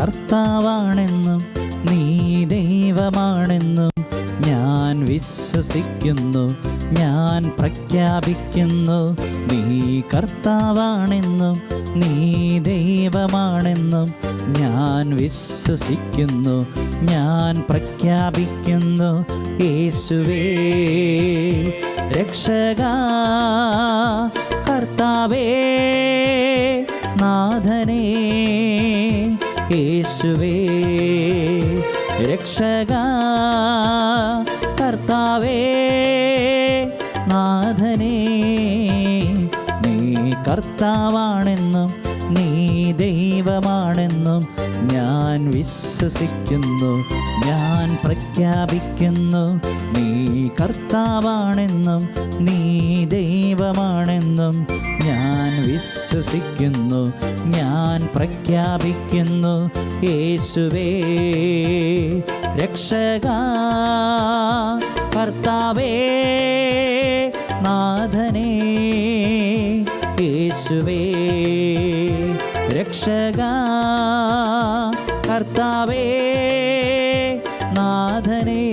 കർത്താവാണെന്നും നീ ദൈവമാണെന്നും ഞാൻ വിശ്വസിക്കുന്നു ഞാൻ പ്രഖ്യാപിക്കുന്നു. നീ കർത്താവാണെന്നും നീ ദൈവമാണെന്നും ഞാൻ വിശ്വസിക്കുന്നു ഞാൻ പ്രഖ്യാപിക്കുന്നു. യേശുവേ രക്ഷക കർത്താവേ നാഥനേ യേശുവേ രക്ഷക കർത്താവേ നാഥനേ നീ കർത്താവാണെന്നും നീ ദൈവമാണെന്നും ഞാൻ വിശ്വസിക്കുന്നു ഞാൻ പ്രഖ്യാപിക്കുന്നു നീ കർത്താവാണെന്നും നീ ദൈവമാണെന്നും ഞാൻ വിശ്വസിക്കുന്നു ഞാൻ പ്രഖ്യാപിക്കുന്നു യേശുവേ. രക്ഷക കർത്താവേ നാഥനേ യേശുവേ. രക്ഷക കർത്താവേ നാഥനേ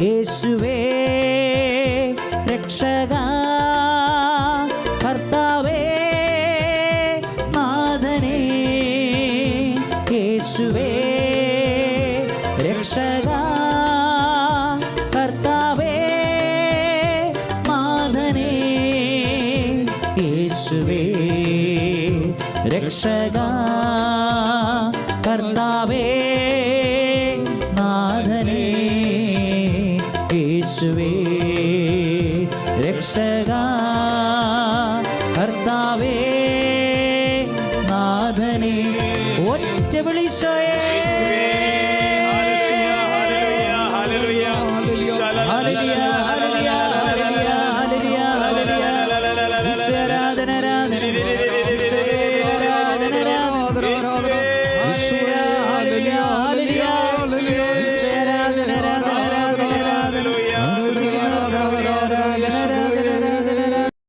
യേശുവേ. രക്ഷക യേശുവേ രക്ഷക കർത്താവേ നാഥനേ യേശുവേ രക്ഷക കർത്താവേ നാഥനേ യേശുവേ രക്ഷക കർത്താവേ. വിളിച്ചോയേ Hallelujah.